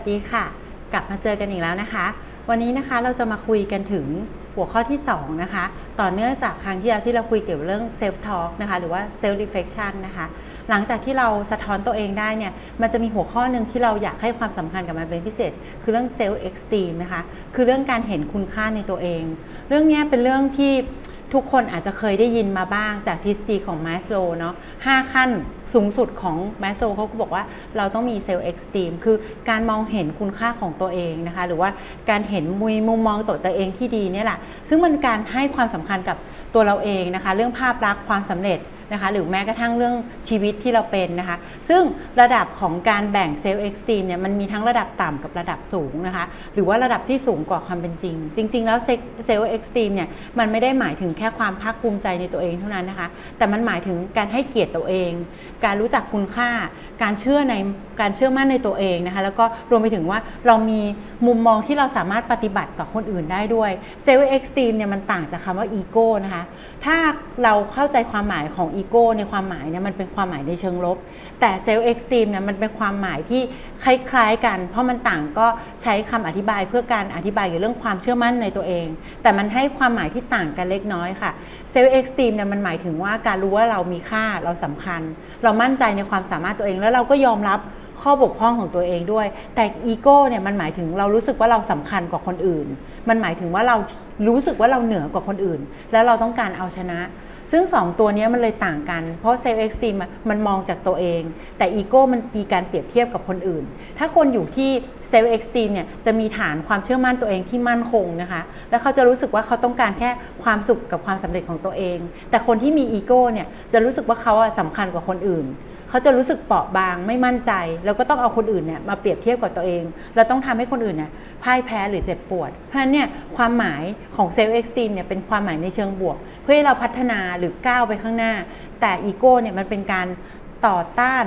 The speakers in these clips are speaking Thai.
สดีค่ะ กลับมาเจอกันอีกแล้วนะคะ วันนี้นะคะเราจะมาคุยกันถึงหัวข้อที่ 2 นะคะ ต่อเนื่องจากครั้งที่แล้วที่เราคุยเกี่ยวกับเรื่อง self talk นะคะ หรือว่า self reflection นะคะ หลังจากที่เราสะท้อนตัวเองได้เนี่ย มันจะมีหัวข้อหนึ่งที่เราอยากให้ความสำคัญกับมันเป็นพิเศษ คือเรื่อง self esteem นะคะ คือเรื่องการเห็นคุณค่าในตัวเอง เรื่องนี้เป็นเรื่องที่ ทุกคนอาจจะเคยได้ยินมาบ้างจากทฤษฎีของมาสโลเนาะห้าขั้นสูงสุดของมาสโลเขาก็บอกว่าเราต้องมีเซลล์เอ็กซ์ตรีมคือการมองเห็นคุณค่าของตัวเองนะคะ หรือว่าการเห็นมุมมุมมองตัวตัวเองที่ดีเนี่ยแหละ ซึ่งมันการให้ความสำคัญกับตัวเราเองนะคะ เรื่องภาพลักษณ์ความสำเร็จ นะคะหรือแม้กระทั่งเรื่องชีวิตที่เราเป็นนะคะ ซึ่งระดับของการแบ่งเซลล์เอ็กซ์ตรีมเนี่ยมันมีทั้งระดับต่ำกับระดับสูงนะคะ หรือว่าระดับที่สูงกว่าความเป็นจริง จริง ๆ แล้วเซลล์เอ็กซ์ตรีมเนี่ยมันไม่ได้หมายถึงแค่ความภาคภูมิใจในตัวเองเท่านั้นนะคะ แต่มันหมายถึงการให้เกียรติตัวเอง การรู้จักคุณค่า การเชื่อในการเชื่อมั่นในตัวเองนะคะแล้วก็รวมไปถึงว่าเรามีมุมมองที่เราสามารถปฏิบัติต่อคนอื่นได้ด้วยเซลล์เอ็กซ์ตรีมเนี่ยมันต่างจากคำว่าอีโก้นะคะถ้าเราเข้าใจความหมายของอีโก้ในความหมายเนี่ยมันเป็นความหมายในเชิงลบ แต่เซลล์เอ็กซ์ตรีมเนี่ยมันเป็นความหมายที่คล้ายๆกัน เพราะมันต่างก็ใช้คำอธิบายเพื่อการอธิบายเกี่ยวเรื่องความเชื่อมั่นในตัวเอง แต่มันให้ความหมายที่ต่างกันเล็กน้อยค่ะเซลล์เอ็กซ์ตรีมเนี่ยมันหมายถึงว่าการรู้ว่าเรามีค่าเราสำคัญ เรามั่นใจในความสามารถตัวเองแล้วเราก็ยอมรับข้อบกพร่องของตัวเองด้วย แต่อีโก้เนี่ยมันหมายถึงเรารู้สึกว่าเราสำคัญกว่าคนอื่น มันหมายถึงว่าเรารู้สึกว่าเราเหนือกว่าคนอื่น แล้วเราต้องการเอาชนะ ซึ่ง 2 ตัวนี้มันเลยต่างกัน เพราะเซลล์เอ็กซ์ตรีมมันมองจากตัวเอง แต่อีโก้มันมีการเปรียบเทียบกับคนอื่น ถ้าคนอยู่ที่เซลล์เอ็กซ์ตรีมเนี่ยจะมีฐานความเชื่อมั่นตัวเองที่มั่นคงนะคะ แล้วเขาจะรู้สึกว่าเขาต้องการแค่ความสุขกับความสำเร็จของตัวเอง แต่คนที่มีอีโก้เนี่ยจะรู้สึกว่าเขาอะสำคัญกว่าคนอื่น เขาจะรู้สึกเปราะบางไม่มั่นใจ แล้วก็ต้องเอาคนอื่นเนี่ยมาเปรียบเทียบกับตัวเอง เราต้องทำให้คนอื่นเนี่ยพ่ายแพ้หรือเจ็บปวด เพราะฉะนั้นเนี่ยความหมายของเซลล์เอ็กซ์ตรีมเนี่ยเป็นความหมายในเชิงบวก เพื่อให้เราพัฒนาหรือก้าวไปข้างหน้า แต่อีโก้เนี่ยมันเป็นการต่อต้าน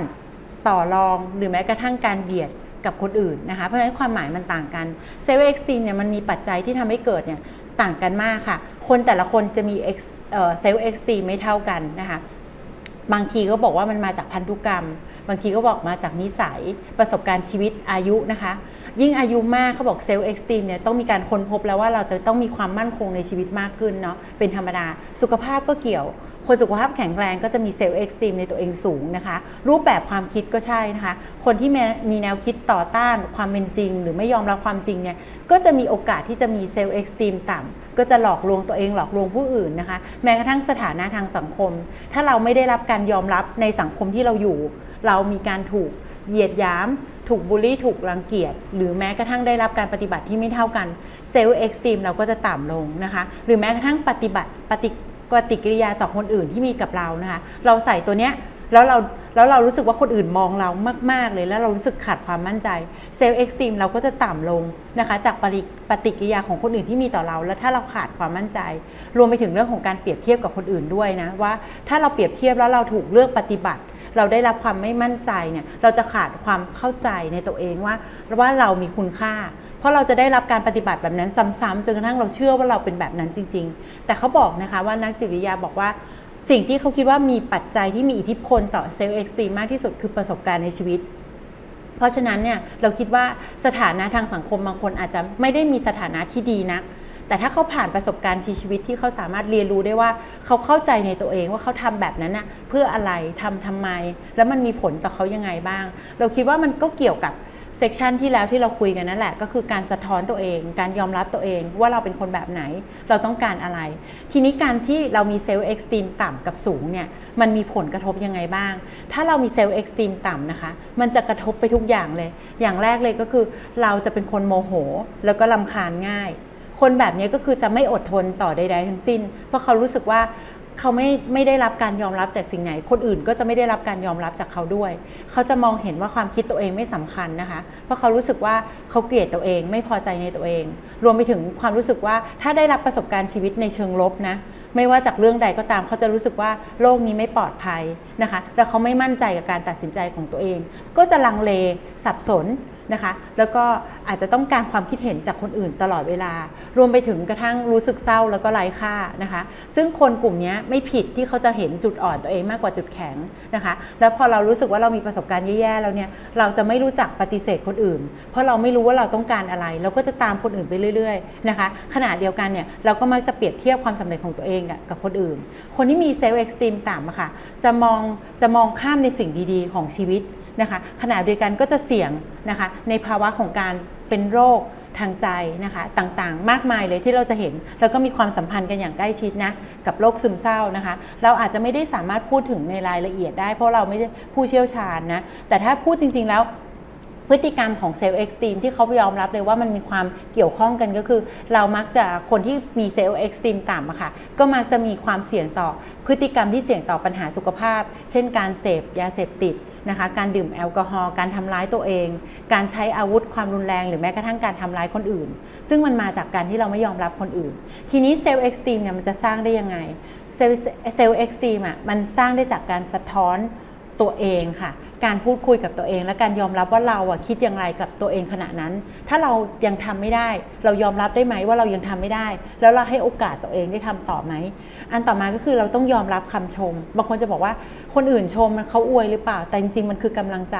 ต่อรองหรือแม้กระทั่งการเหยียดกับคนอื่นนะคะ เพราะฉะนั้นความหมายมันต่างกันเซลล์เอ็กซ์ตรีมเนี่ยมันมีปัจจัยที่ทำให้เกิดเนี่ยต่างกันมากค่ะ คนแต่ละคนจะมีเซลล์เอ็กซ์ตีไม่เท่ากันนะคะ บางทีก็บอกว่ามันมาจากพันธุกรรม บางทีก็บอกมาจากนิสัยประสบการณ์ชีวิตอายุนะคะ ยิ่งอายุมากเขาบอกเซลล์เอ็กซ์ตรีมเนี่ยต้องมีการค้นพบแล้วว่าเราจะต้องมีความมั่นคงในชีวิตมากขึ้นเนาะเป็นธรรมดา สุขภาพก็เกี่ยว คนสุขภาพแข็งแรงก็จะมีเซลล์เอ็กซ์ตรีมในตัวเองสูงนะคะ รูปแบบความคิดก็ใช่นะคะ คนที่มีแนวคิดต่อต้านความเป็นจริง หรือไม่ยอมรับความจริงเนี่ยก็จะมีโอกาสที่จะมีเซลล์เอ็กซ์ตรีมต่ำ ก็จะหลอกลวงตัวเองหลอกลวงผู้อื่นนะคะ แม้กระทั่งสถานะทางสังคม ถ้าเราไม่ได้รับการยอมรับในสังคมที่เราอยู่ เรามีการถูกเหยียดหยาม ถูกบูลลี่ ถูกรังเกียจ หรือแม้กระทั่งได้รับการปฏิบัติที่ไม่เท่ากันเซลล์เอ็กซ์ตรีมเราก็จะต่ำลงนะคะ หรือแม้กระทั่งปฏิบัติปฏิปฏิกิริยาต่อคนอื่นที่มีกับเรานะคะ เราใส่ตัวเนี้ยแล้วเรา แล้วเรารู้สึกว่าคนอื่นมองเรามาก ๆ เลยแล้วเรารู้สึกขาดความมั่นใจเซลล์เอ็กซ์ตรีมเราก็จะต่ำลงนะคะจากปฏิปฏิกิริยาของคนอื่นที่มีต่อเรา แล้วถ้าเราขาดความมั่นใจ รวมไปถึงเรื่องของการเปรียบเทียบกับคนอื่นด้วยนะว่าถ้าเราเปรียบเทียบแล้วเราถูกเลือกปฏิบัติ เราได้รับความไม่มั่นใจเนี่ยเราจะขาดความเข้าใจในตัวเองว่าว่าเรามีคุณค่าเพราะเราจะได้รับการปฏิบัติแบบนั้นซ้ำๆจนกระทั่งเราเชื่อว่าเราเป็นแบบนั้นจริง ๆ แต่เขาบอกนะคะว่านักจิตวิทยาบอกว่า สิ่งที่เขาคิดว่ามีปัจจัยที่มีอิทธิพลต่อเซลล์เอ็กซ์ตรีมมากที่สุดคือประสบการณ์ในชีวิต เพราะฉะนั้นเนี่ยเราคิดว่าสถานะทางสังคมบางคนอาจจะไม่ได้มีสถานะที่ดีนักแต่ถ้าเขาผ่านประสบการณ์ชีวิตที่เขาสามารถเรียนรู้ได้ว่า เขาเข้าใจในตัวเองว่าเขาทำแบบนั้นน่ะเพื่ออะไรทำทำไม แล้วมันมีผลต่อเขายังไงบ้าง เราคิดว่ามันก็เกี่ยวกับ เซกชันที่แล้วที่เราคุยกันนั่นแหละ ก็คือการสะท้อนตัวเอง การยอมรับตัวเองว่าเราเป็นคนแบบไหน เราต้องการอะไร ทีนี้การที่เรามีเซลล์เอ็กซ์ตรีมต่ำกับสูงเนี่ยมันมีผลกระทบยังไงบ้าง ถ้าเรามีเซลล์เอ็กซ์ตรีมต่ำนะคะ มันจะกระทบไปทุกอย่างเลย อย่างแรกเลยก็คือเราจะเป็นคนโมโห แล้วก็ลำคาญง่าย คนแบบนี้ก็คือจะไม่อดทนต่อใดๆทั้งสิ้น เพราะเขารู้สึกว่า เขาไม่ไม่ได้รับการยอมรับจากสิ่งไหน คนอื่นก็จะไม่ได้รับการยอมรับจากเขาด้วย เขาจะมองเห็นว่าความคิดตัวเองไม่สำคัญนะคะ เพราะเขารู้สึกว่าเขาเกลียดตัวเอง ไม่พอใจในตัวเอง รวมไปถึงความรู้สึกว่าถ้าได้รับประสบการณ์ชีวิตในเชิงลบนะไม่ว่าจากเรื่องใดก็ตามเขาจะรู้สึกว่าโลกนี้ไม่ปลอดภัยนะคะ แล้วเขาไม่มั่นใจกับการตัดสินใจของตัวเอง ก็จะลังเลสับสน นะคะ แล้วก็อาจจะต้องการความคิดเห็นจากคนอื่นตลอดเวลา รวมไปถึงกระทั่งรู้สึกเศร้าแล้วก็ไร้ค่านะคะ ซึ่งคนกลุ่มนี้ไม่ผิดที่เขาจะเห็นจุดอ่อนตัวเองมากกว่าจุดแข็งนะคะ แล้วพอเรารู้สึกว่าเรามีประสบการณ์แย่ๆแล้วเนี่ย เราจะไม่รู้จักปฏิเสธคนอื่น เพราะเราไม่รู้ว่าเราต้องการอะไร เราก็จะตามคนอื่นไปเรื่อยๆนะคะ ขณะเดียวกันเนี่ยเราก็มักจะเปรียบเทียบความสำเร็จของตัวเองกับกับคนอื่น คนที่มีเซลล์เอ็กซ์ตรีมต่ำอะค่ะ จะมองจะมองข้ามในสิ่งดีๆ ของชีวิต นะคะขณะเดียวกันก็จะเสี่ยงนะคะในภาวะของการเป็นโรคทางใจนะคะต่างๆ มากมายเลยที่เราจะเห็น แล้วก็มีความสัมพันธ์กันอย่างใกล้ชิดนะกับโรคซึมเศร้านะคะ เราอาจจะไม่ได้สามารถพูดถึงในรายละเอียดได้ เพราะเราไม่ได้ผู้เชี่ยวชาญนะแต่ถ้าพูดจริงๆแล้วพฤติกรรมของเซลล์เอ็กซ์ตรีมที่เขายอมรับเลยว่ามันมีความเกี่ยวข้องกันก็คือ เรามักจะคนที่มีเซลล์เอ็กซ์ตรีมต่ำอะค่ะก็มักจะมีความเสี่ยงต่อพฤติกรรมที่เสี่ยงต่อปัญหาสุขภาพ เช่นการเสพยาเสพติด นะคะการดื่มแอลกอฮอล์การทำร้ายตัวเอง การใช้อาวุธความรุนแรง หรือแม้กระทั่งการทำร้ายคนอื่น ซึ่งมันมาจากการที่เราไม่ยอมรับคนอื่น ทีนี้เซลล์เอ็กซ์ตรีมเนี่ยมันจะสร้างได้ยังไงเซลล์เอ็กซ์ตรีมอะมันสร้างได้จากการสะท้อนตัวเองค่ะ การพูดคุยกับตัวเอง และการยอมรับว่าเราอะคิดอย่างไรกับตัวเองขณะนั้น ถ้าเรายังทำไม่ได้ เรายอมรับได้ไหมว่าเรายังทำไม่ได้ แล้วเราให้โอกาสตัวเองได้ทำต่อไหมอันต่อมาก็คือเราต้องยอมรับคำชม บางคนจะบอกว่าคนอื่นชมมันเขาอวยหรือเปล่า แต่จริงๆมันคือกำลังใจ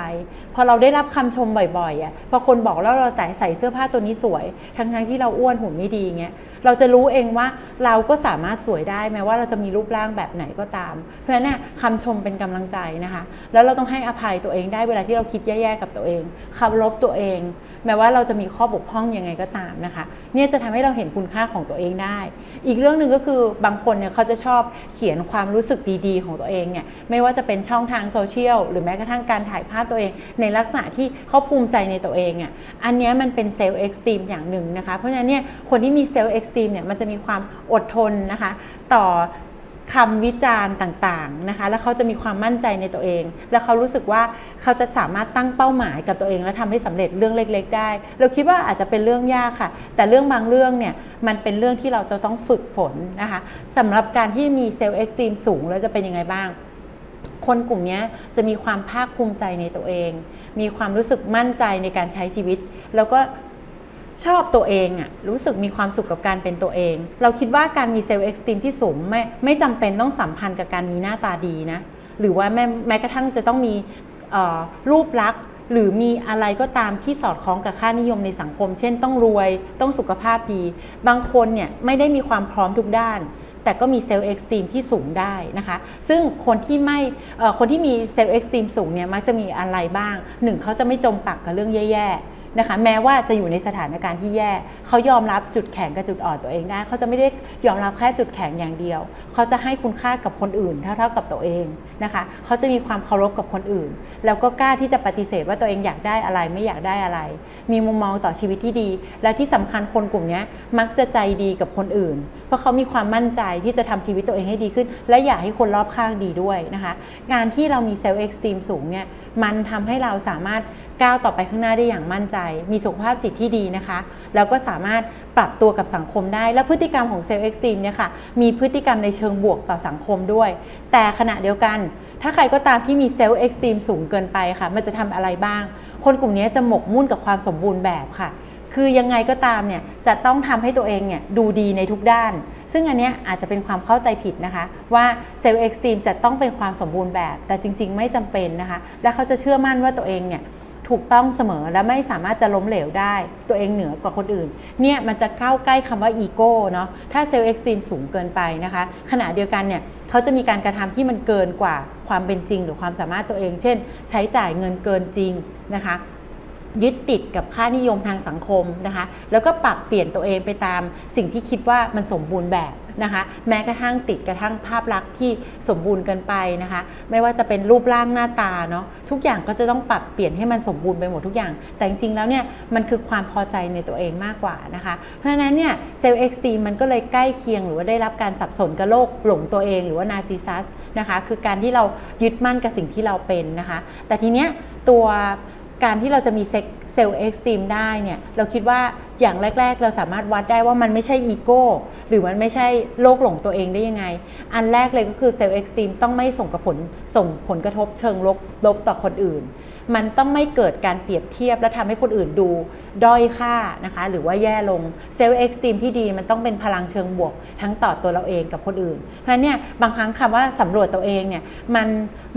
พอเราได้รับคำชมบ่อยๆอะพอคนบอกแล้วเราแต่ใส่เสื้อผ้าตัวนี้สวย ทั้งๆที่เราอ้วนหุ่นไม่ดีเงี้ยเราจะรู้เองว่าเราก็สามารถสวยได้แม้ว่าเราจะมีรูปร่างแบบไหนก็ตาม เพราะฉะนั้นคำชมเป็นกำลังใจนะคะ แล้วเราต้องให้อภัยตัวเองได้เวลาที่เราคิดแย่ๆกับตัวเองเคารพตัวเอง แม้ว่าเราจะมีข้อบกพร่องยังไงก็ตามนะคะ เนี่ยจะทำให้เราเห็นคุณค่าของตัวเองได้ อีกเรื่องหนึ่งก็คือบางคนเนี่ยเขาจะชอบเขียนความรู้สึกดีๆ ของตัวเองเนี่ยไม่ว่าจะเป็นช่องทางโซเชียลหรือแม้กระทั่งการถ่ายภาพตัวเอง ในลักษณะที่เขาภูมิใจในตัวเองอะอันนี้มันเป็นเซลล์เอ็กซ์ตรีมอย่างหนึ่งนะคะเพราะฉะนั้นเนี่ยคนที่มีเซลล์เอ็กซ์ตรีมเนี่ยมันจะมีความอดทนนะคะ ต่อ คำวิจารณ์ต่างๆนะคะแล้วเขาจะมีความมั่นใจในตัวเอง แล้วเขารู้สึกว่าเขาจะสามารถตั้งเป้าหมายกับตัวเอง และทำให้สำเร็จเรื่องเล็ก ๆ ได้ เราคิดว่าอาจจะเป็นเรื่องยากค่ะ แต่เรื่องบางเรื่องเนี่ยมันเป็นเรื่องที่เราจะต้องฝึกฝนนะคะสำหรับการที่มีเซลล์เอ็กซ์ตรีมสูงแล้วจะเป็นยังไงบ้าง คนกลุ่มนี้จะมีความภาคภูมิใจในตัวเอง มีความรู้สึกมั่นใจในการใช้ชีวิต แล้วก็ ชอบตัวเองอะรู้สึกมีความสุขกับการเป็นตัวเอง เราคิดว่าการมีเซลล์เอ็กซ์ตรีมที่สูงไม่ไม่จำเป็นต้องสัมพันธ์กับการมีหน้าตาดีนะ หรือว่าแม้แม้กระทั่งจะต้องมีรูปลักษณ์หรือมีอะไรก็ตามที่สอดคล้องกับค่านิยมในสังคม เช่นต้องรวยต้องสุขภาพดี บางคนเนี่ยไม่ได้มีความพร้อมทุกด้าน แต่ก็มีเซลล์เอ็กซ์ตรีมที่สูงได้นะคะ ซึ่งคนที่ไม่คนที่มีเซลล์เอ็กซ์ตรีมสูงเนี่ยมักจะมีอะไรบ้างหนึ่งเขาจะไม่จมปักกับเรื่องแย่ๆ นะคะแม้ว่าจะอยู่ในสถานการณ์ที่แย่เขายอมรับจุดแข็งกับจุดอ่อนตัวเองได้เขาจะไม่ได้ยอมรับแค่จุดแข็งอย่างเดียว เขาจะให้คุณค่ากับคนอื่นเท่าๆกับตัวเองนะคะเขาจะมีความเคารพกับคนอื่น แล้วก็กล้าที่จะปฏิเสธว่าตัวเองอยากได้อะไรไม่อยากได้อะไร มีมุมมองต่อชีวิตที่ดี และที่สำคัญคนกลุ่มนี้มักจะใจดีกับคนอื่น เพราะเขามีความมั่นใจที่จะทำชีวิตตัวเองให้ดีขึ้น และอยากให้คนรอบข้างดีด้วยนะคะ การที่เรามีเซลล์เอ็กซ์ตรีมสูงเนี่ยมันทำให้เราสามารถก้าวต่อไปข้างหน้าได้อย่างมั่นใจ มีสุขภาพจิตที่ดีนะคะ แล้วก็สามารถปรับตัวกับสังคมได้ และพฤติกรรมของเซลล์เอ็กซ์ตรีมเนี่ยค่ะ มีพฤติกรรมในเชิงบวกต่อสังคมด้วย แต่ขณะเดียวกัน ถ้าใครก็ตามที่มีเซลล์เอ็กซ์ตรีมสูงเกินไปค่ะ มันจะทำอะไรบ้าง คนกลุ่มนี้จะหมกมุ่นกับความสมบูรณ์แบบค่ะคือยังไงก็ตามเนี่ยจะต้องทำให้ตัวเองเนี่ยดูดีในทุกด้าน ซึ่งอันเนี้ยอาจจะเป็นความเข้าใจผิดนะคะ ว่าเซลล์เอ็กซ์ตรีมจะต้องเป็นความสมบูรณ์แบบ แต่จริง ๆ ไม่จำเป็นนะคะ และเขาจะเชื่อมั่นว่าตัวเองเนี่ย ถูกต้องเสมอและไม่สามารถจะล้มเหลวได้ ตัวเองเหนือกว่าคนอื่น เนี่ยมันจะเข้าใกล้คำว่าอีโก้เนาะถ้าเซลล์เอ็กซ์ตรีมสูงเกินไปนะคะ ขณะเดียวกันเนี่ยเขาจะมีการกระทำที่มันเกินกว่าความเป็นจริง หรือความสามารถตัวเอง เช่น ใช้จ่ายเงินเกินจริงนะคะ ยึดติดกับค่านิยมทางสังคมนะคะ แล้วก็ปรับเปลี่ยนตัวเองไปตามสิ่งที่คิดว่ามันสมบูรณ์แบบนะคะ แม้กระทั่งติดกระทั่งภาพลักษณ์ที่สมบูรณ์เกินไปนะคะ ไม่ว่าจะเป็นรูปร่างหน้าตาเนาะทุกอย่างก็จะต้องปรับเปลี่ยนให้มันสมบูรณ์ไปหมดทุกอย่าง แต่จริงๆแล้วเนี่ยมันคือความพอใจในตัวเองมากกว่านะคะ เพราะฉะนั้นเนี่ยเซลล์เอ็กซ์ตีมันก็เลยใกล้เคียงหรือว่าได้รับการสับสนกับโรคหลงตัวเองหรือว่านาซิซัสนะคะ คือการที่เรายึดมั่นกับสิ่งที่เราเป็นนะคะ แต่ทีเนี้ยตัว การที่เราจะมีเซลล์เอ็กซ์ตรีมได้เนี่ยเราคิดว่าอย่างแรก ๆ เราสามารถวัดได้ว่ามันไม่ใช่อีโก้หรือมันไม่ใช่โลกหลงตัวเองได้ยังไง อันแรกเลยก็คือเซลล์เอ็กซ์ตรีมต้องไม่ส่งกับผลส่งผลกระทบเชิงลบลบต่อคนอื่น มันต้องไม่เกิดการเปรียบเทียบและทำให้คนอื่นดูด้อยค่านะคะหรือว่าแย่ลงเซลล์เอ็กซ์ตรีมที่ดีมันต้องเป็นพลังเชิงบวก ทั้งต่อตัวเราเองกับคนอื่น เพราะฉะนั้นเนี่ยบางครั้งคำว่าสำรวจตัวเองเนี่ยมัน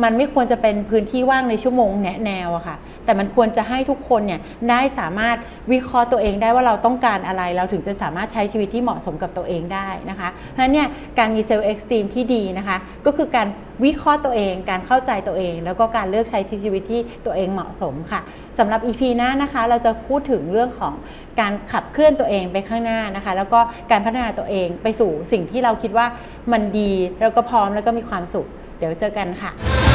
มันไม่ควรจะเป็นพื้นที่ว่างในชั่วโมงแนะแนวอะค่ะ แต่มันควรจะให้ทุกคนเนี่ยได้สามารถวิเคราะห์ตัวเองได้ว่าเราต้องการอะไร เราถึงจะสามารถใช้ชีวิตที่เหมาะสมกับตัวเองได้นะคะเพราะฉะนั้นเนี่ยการมีเซลล์เอ็กซ์ตรีมที่ดีนะคะก็คือการวิเคราะห์ตัวเอง การเข้าใจตัวเอง แล้วก็การเลือกใช้ชีวิตที่ตัวเองเหมาะสมค่ะสำหรับ EP หน้านะคะ เราจะพูดถึงเรื่องของการขับเคลื่อนตัวเองไปข้างหน้านะคะ แล้วก็การพัฒนาตัวเองไปสู่สิ่งที่เราคิดว่ามันดีแล้วก็พร้อมแล้วก็มีความสุข เดี๋ยวเจอกันค่ะ